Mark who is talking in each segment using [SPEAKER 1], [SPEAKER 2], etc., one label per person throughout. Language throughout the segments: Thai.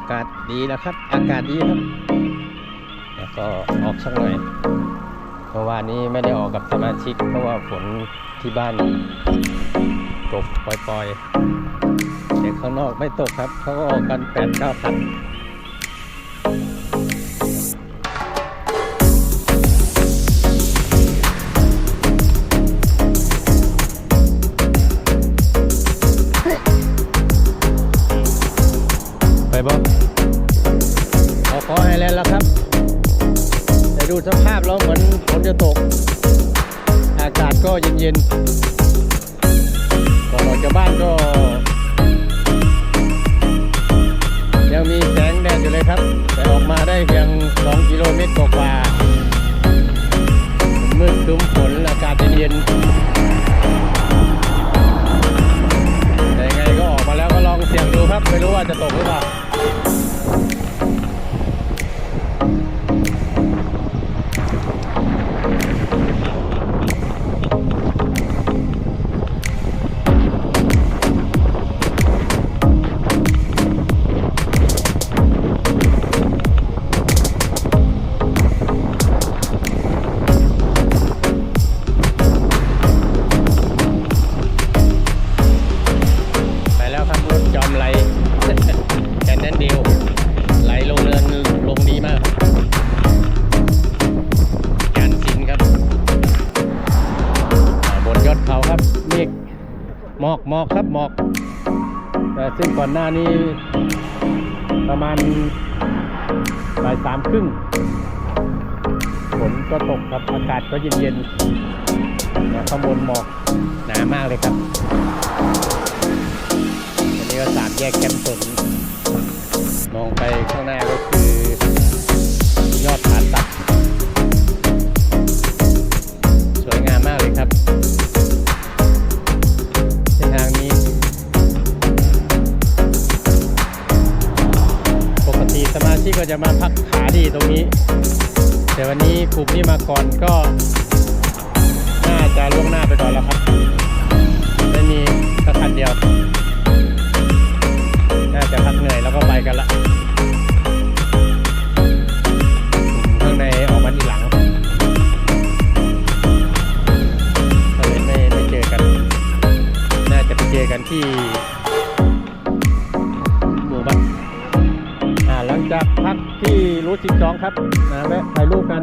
[SPEAKER 1] อกาสดีแล้วครับ อากาศดีครับ แล้วก็ออกสักหน่อย เพราะว่านี้ไม่ได้ออกกับสมาชิก เพราะว่าฝนที่บ้านตกปล่อยๆแต่ข้างนอกไม่ตกครับ เขาก็ออกกันแปดเก้าพัน พแล้วเหมือนฝนจะตก อากาศก็เย็นๆก่อนออกจากบ้านก็ ยังมีแสงแดดอยู่เลยครับ แต่ออกมาได้เพียง 2 กิโลเมตรกว่าๆมืดครึ้มฝนอากาศเย็นๆแต่ยังไงก็ออกมาแล้วก็ลองเสี่ยงดูครับ ไม่รู้ว่าจะตกหรือเปล่า หมอกครับหมอก แต่ซึ่งก่อนหน้านี้ประมาณบ่ายสามครึ่งฝนก็ตกครับอากาศก็เย็นๆแล้วข้างบนหมอกหนามากเลยครับอันนี้ก็สามแยกแคมป์สนมองไปข้างหน้าก็คือยอดผาตัด สวยงามมากเลยครับ ลุ่มที่มาก่อนก็น่าจะล่วงหน้าไปก่อนแล้วครับไม่มีสักคันเดียว น่าจะพักเหนื่อยแล้วก็ไปกันละข้างในออกมาทีหลังก็เลยไม่ไม่เจอกัน น่าจะไปเจอกันที่หมู่บ้านอ่าหลังจากพัก ที่รูทสิบสองครับนะแวะถ่ายรูปกัน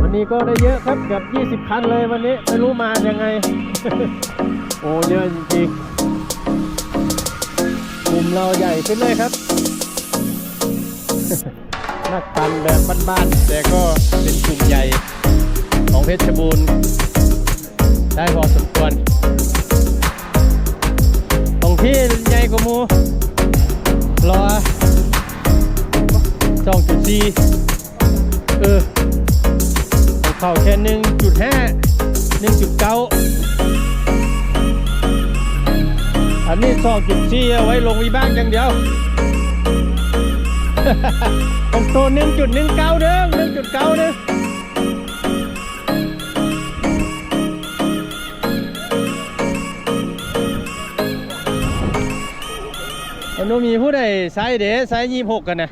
[SPEAKER 1] วันนี้ก็ได้เยอะครับเกือบ20 คันเลยวันนี้ไม่รู้มายังไง โอ้เยอะจริงๆกลุ่มเราใหญ่ขึ้นเลยครับนักปั่นแบบบ้านๆแต่ก็เป็นกลุ่มใหญ่ของเพชรบูรณ์ได้พอสมควรตรงที่ใหญ่กว่ามูรอ สองจุดสี่เออของเขาแค่หนึ่งจุดห้าหนึ่งจุดเก้าอันนี้ซอกจุดชี้เอาไว้ลงวีบ้างอย่างเดียวของตัวหนึ่งจุดหนึ่งเก้าเด้อหนึ่งจุดเก้าเด้ออันนู้นมีผู้ใดไซส์เด๋ไซส์ยี่หกกันนะ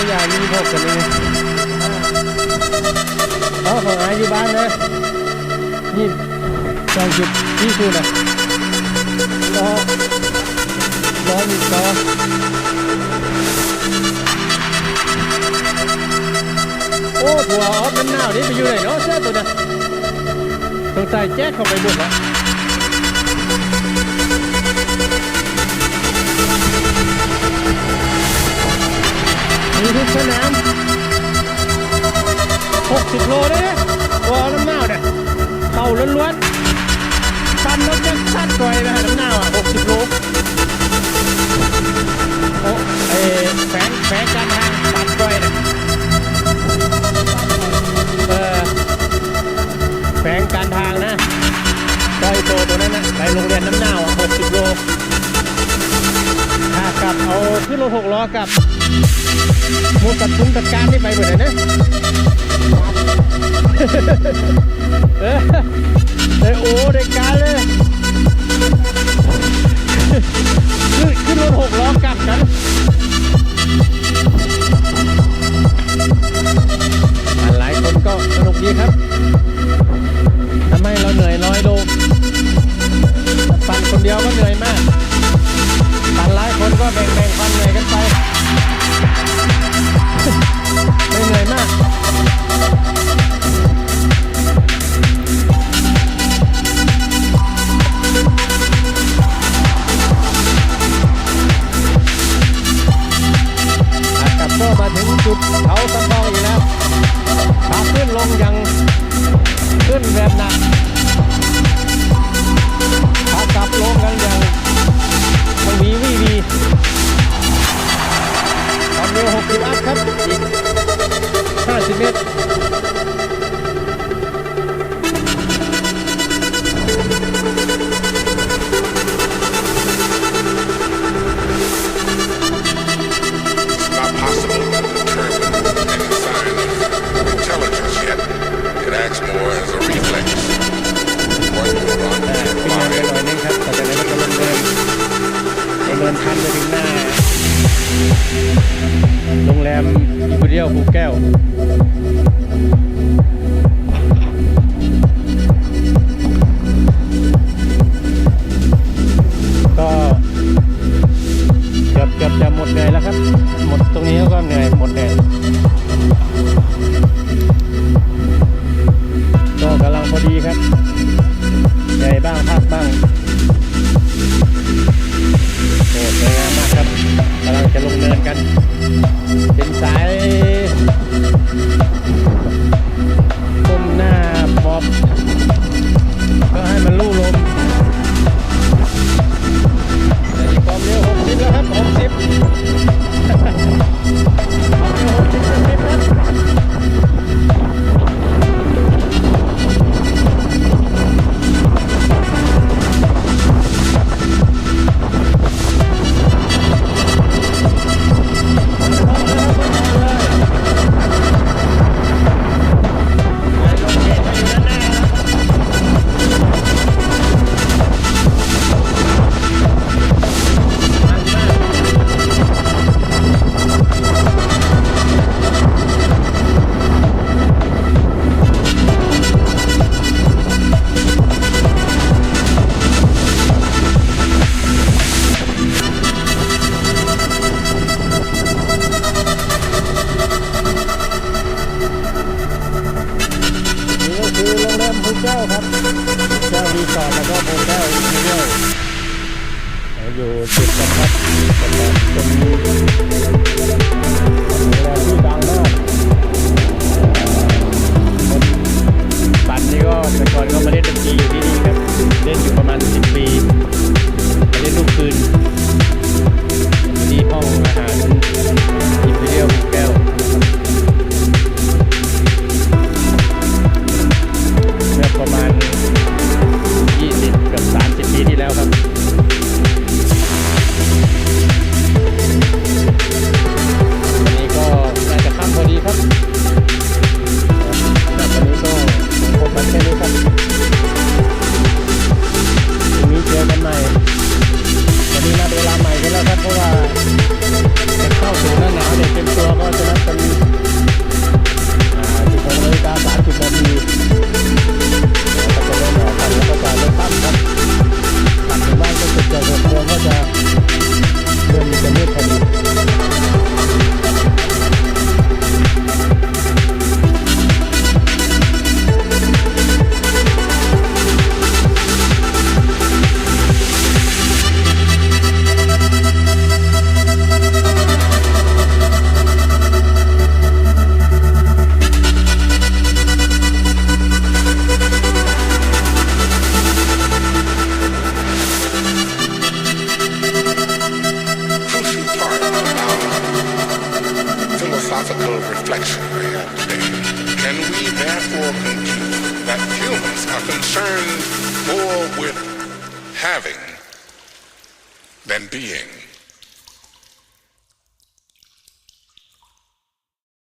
[SPEAKER 1] ใช้ยายี่หกกันเลยเอาของอาอยู่บ้านนะนี่สองจุดที่สุดอะล้อล้อมีล้อโอ้ถั่วออฟน้ำหนาวนี่ไปอยู่ไหนเนาะเสื้อตัวน่ะสงสัยแจ๊กเข้าไปบุกแล้ว ทุกสนาม60โลเลยนะตัวน้ำหนาวเนี่ยเต่าล้วนๆสั้นแล้วยังสั้นกว่านะฮะน้ำหน้าอะ60โลโอ้เอแฝงแฝงกา หกล้อกับโมูตัดพุ้งตัดการนี่ไปหมดเลยนะเออเด้โอ้เด้การเลย โรงแรมภูเดียวภูแก้วก็เกือบเกือบจะหมดเหนื่อยแล้วครับ หมดตรงนี้แล้วก็เหนื่อยหมดเหนื่อยก็กำลังพอดีครับใหญ่บ้างภาคบ้างโอ้สวยงามมากครับ กำลังจะลงเนินกันเป็นสาย จุดประทัดประทัดตรงนี้เวที่ดังมากบัตรนี่ก็แต่ก่นก็มาเล่นดนตรีอยู่ที่นี่ครับ เล่นอยู่ประมาณ 10 ปีเล่นทุกคืนที่องอาหาร philosophical reflection we have today, can we therefore conclude that humans are
[SPEAKER 2] concerned more with having than being?